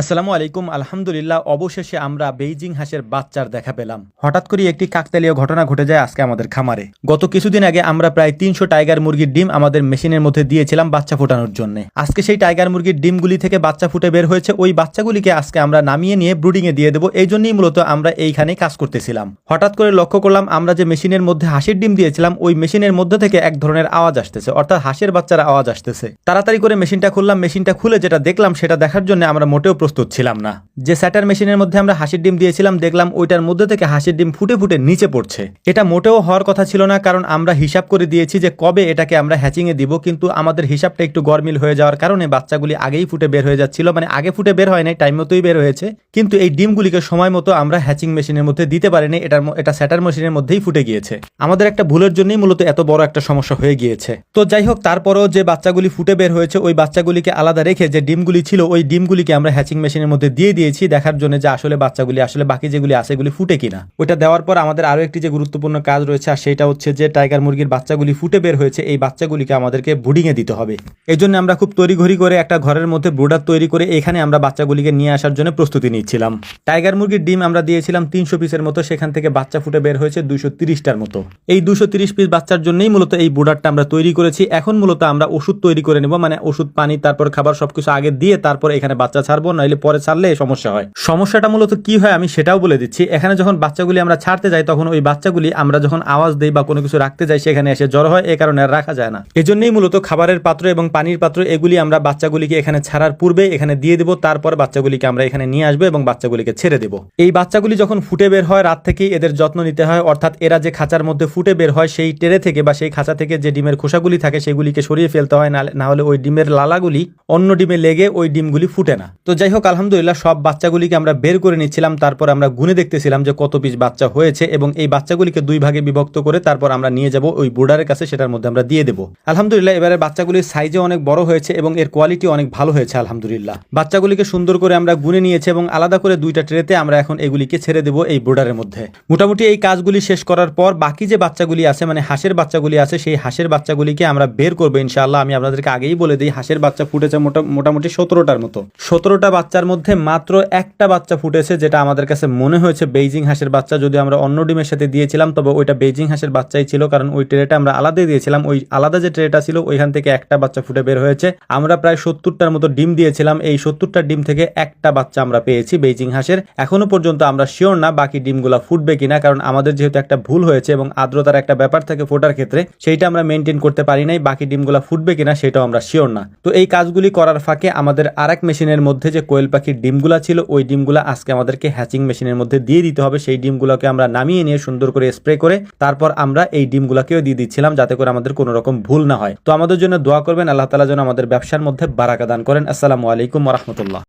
আসসালামু আলাইকুম, আলহামদুলিল্লাহ, অবশেষে আমরা বেইজিং হাঁসের বাচ্চার দেখা পেলাম। হঠাৎ করে একটি কাকতালীয় ঘটনা ঘটে যায় আজকে আমাদের খামারে। গত কিছুদিন আগে আমরা প্রায় তিনশো টাইগার মুরগির ডিম আমাদের মেশিনের মধ্যে দিয়েছিলাম বাচ্চা ফোটানোর জন্য। আজকে সেই টাইগার মুরগির ডিমগুলি থেকে বাচ্চা ফুটে বের হয়েছে, ওই বাচ্চাগুলিকে আজকে আমরা নামিয়ে নিয়ে ব্রুডিং এ দিয়ে দেবো, এই জন্যই মূলত আমরা এইখানে কাজ করতেছিলাম। হঠাৎ করে লক্ষ্য করলাম আমরা যে মেশিনের মধ্যে হাঁসের ডিম দিয়েছিলাম, ওই মেশিনের মধ্যে থেকে এক ধরনের আওয়াজ আসতেছে, অর্থাৎ হাঁসের বাচ্চার আওয়াজ আসতেছে। তাড়াতাড়ি করে মেশিনটা খুললাম, মেশিনটা খুলে যেটা দেখলাম সেটা দেখার জন্য আমরা মোটেও প্রস্তুত ছিলাম না। যে স্যাটার মেশিনের মধ্যে আমরা হাসির ডিম দিয়েছিলাম, দেখলাম ওইটার মধ্যে থেকে হাসির ডিম ফুটে ফুটে নিচে পড়ছে। এটা মোটেও হওয়ার কথা ছিল না, কারণ আমরা হিসাব করে দিয়েছি যে কবে এটাকে আমরা হ্যাচিংয়ে দিব, কিন্তু আমাদের হিসাবটা একটু গরমিল হয়ে যাওয়ার কারণে বাচ্চাগুলি আগেই ফুটে বের হয়ে যাচ্ছিল। মানে আগে ফুটে বের হয় নাই টাইম মতোই বের হয়েছে। কিন্তু এই ডিমগুলিকে সময় মতো আমরা হ্যাচিং মেশিনের মধ্যে দিতে পারিনি, এটার এটা স্যাটার মেশিনের মধ্যেই ফুটে গিয়েছে। আমাদের একটা ভুলের জন্যই মূলত এত বড় একটা সমস্যা হয়ে গিয়েছে। তো যাই হোক, তারপরও যে বাচ্চাগুলি ফুটে বের হয়েছে, ওই বাচ্চাগুলিকে আলাদা রেখে যে ডিমগুলি ছিল, ওই ডিমগুলিকে আমরা হ্যাচিং মেশিনের মধ্যে দিয়ে দিয়েছি, দেখার জন্য যে আসলে বাচ্চাগুলি, আসলে বাকি যেগুলি আছে এগুলি ফুটে কিনা। ওইটা দেওয়ার পর আমাদের আরও একটি যে গুরুত্বপূর্ণ কাজ রয়েছে, আর সেটা হচ্ছে যে টাইগার মুরগির বাচ্চাগুলি ফুটে বের হয়েছে, এই বাচ্চাগুলিকে আমাদেরকে ব্রুডিংয়ে দিতে হবে। এই জন্য আমরা খুব তড়িঘড়ি করে একটা ঘরের মধ্যে ব্রুডার তৈরি করে এখানে আমরা বাচ্চাগুলিকে নিয়ে আসার জন্য প্রস্তুতি নিচ্ছিলাম। টাইগার মুরগির ডিম আমরা দিয়েছিলাম তিনশো পিসের মতো, সেখান থেকে বাচ্চা ফুটে বের হয়েছে দুইশো তিরিশটার মতো। এই দুশো তিরিশ পিস বাচ্চার জন্যই মূলত এই ব্রুডারটা আমরা তৈরি করেছি। এখন মূলত আমরা ওষুধ তৈরি করে নেব মানে ওষুধ, পানি, তারপর খাবার সবকিছু আগে দিয়ে তারপর এখানে বাচ্চা ছাড়বো নইলে পরে ছাড়লে সমস্যা হয়। সমস্যাটা মূলত কি হয় আমি সেটাও বলে দিচ্ছি। এখানে যখন বাচ্চাগুলি আমরা ছাড়তে যাই, তখন ওই বাচ্চাগুলি আমরা যখন আওয়াজ দেই বা কোনো কিছু রাখতে যাই, সেখানে এসে জড়ো হয়, এ কারণে রাখা যায় না। এজন্যই মূলত খাবারের পাত্র এবং পানির পাত্র, এগুলি আমরা বাচ্চাগুলিকে এখানে ছাড়ার পূর্বে এখানে দিয়ে দেবো, তারপর বাচ্চাগুলিকে আমরা এখানে নিয়ে আসব এবং বাচ্চাগুলিকে ছেড়ে দেবো। এই বাচ্চাগুলি যখন ফুটে বের হয়, রাত থেকেই এদের যত্ন নিতে হয়, অর্থাৎ এরা যে খাঁচার মধ্যে ফুটে বের হয়, সেই টেরে থেকে বা সেই খাঁচা থেকে যে ডিমের খোসাগুলি থাকে, সেগুলিকে সরিয়ে ফেলতে হয় না না হলে ওই ডিমের লালাগুলি অন্য ডিমে লেগে ওই ডিমগুলি ফুটে না। তো যাই হোক আলহামদুলিল্লাহ, সব বাচ্চাগুলিকে আমরা বের করে নিচ্ছিলাম। তারপর আমরা গুনে দেখতেছিলাম যে কত পিস বাচ্চা হয়েছে এবং এই বাচ্চাগুলিকে দুই ভাগে বিভক্ত করে তারপর আমরা নিয়ে যাব ওই বোর্ডারের কাছে, সেটার মধ্যে আমরা দিয়ে দেবো। আলহামদুলিল্লাহ, এবারে বাচ্চাগুলির সাইজে অনেক বড় হয়েছে এবং এর কোয়ালিটি অনেক ভালো হয়েছে, আলহামদুলিল্লাহ। বাচ্চাগুলিকে সুন্দর করে আমরা গুনে নিয়েছি এবং আলাদা করে দুইটা ট্রেতে আমরা এখন এগুলিকে ছেড়ে দেবো এই বোর্ডারের মধ্যে। মোটামুটি এই কাজগুলি শেষ করার পর বাকি যে বাচ্চাগুলি আছে মানে হাঁসের বাচ্চাগুলি আছে, সেই হাঁসের বাচ্চাগুলিকে আমরা বের করব ইনশাআল্লাহ। আমি আপনাদেরকে আগেই বলে দিই, হাঁসের বাচ্চা ফুটেছে মোটা- মোটামুটি সতেরোটার মতো। সতেরোটা বাচ্চার মধ্যে মাত্র একটা বাচ্চা ফুটেছে, যেটা আমাদের কাছে মনে হয়েছে বেইজিং হাঁসের বাচ্চা। যদি আমরা অন্য ডিমের সাথে দিয়েছিলাম, তবে ওইটা বেইজিং হাঁসের বাচ্চাই ছিল, কারণ ওই ট্রেটা আমরা আলাদাই দিয়েছিলাম। ওই আলাদা যে ট্রেটা ছিল, ওইখান থেকে একটা বাচ্চা ফুটে বের হয়েছে। আমরা প্রায় সত্তরটার মতো ডিম দিয়েছিলাম, এই সত্তরটা ডিম থেকে একটা বাচ্চা আমরা পেয়েছি বেইজিং হাঁসের। এখনও পর্যন্ত আমরা শিওর না বাকি ডিমগুলা ফুটবে কিনা, কারণ আমাদের যেহেতু একটা ভুল হয়েছে এবং আর্দ্রতার একটা ব্যাপার থাকে ফোটার ক্ষেত্রে, সেইটা আমরা মেনটেন করতে পারি নাই, বাকি ডিমগুলা ফুটবে কিনা সেটাও আমরা শিওর না। তো এই কাজগুলি করার ফাঁকে আমাদের আরেক মেশিনের মধ্যে যে কোয়েল পাখির ডিমগুলা ছিল, ওই ডিমগুলা আজকে আমাদেরকে হ্যাচিং মেশিনের মধ্যে দিয়ে দিতে হবে। সেই ডিমগুলোকে আমরা নামিয়ে নিয়ে সুন্দর করে স্প্রে করে তারপর আমরা এই ডিমগুলোকেও দিয়ে দিচ্ছিলাম যাতে করে আমাদের কোনো রকম ভুল না হয়। তো আমাদের জন্য দোয়া করবেন, আল্লাহ তালা যেন আমাদের ব্যবসার মধ্যে বারাকা দান করেন। আসসালামু আলাইকুম রহমতুল্লাহ।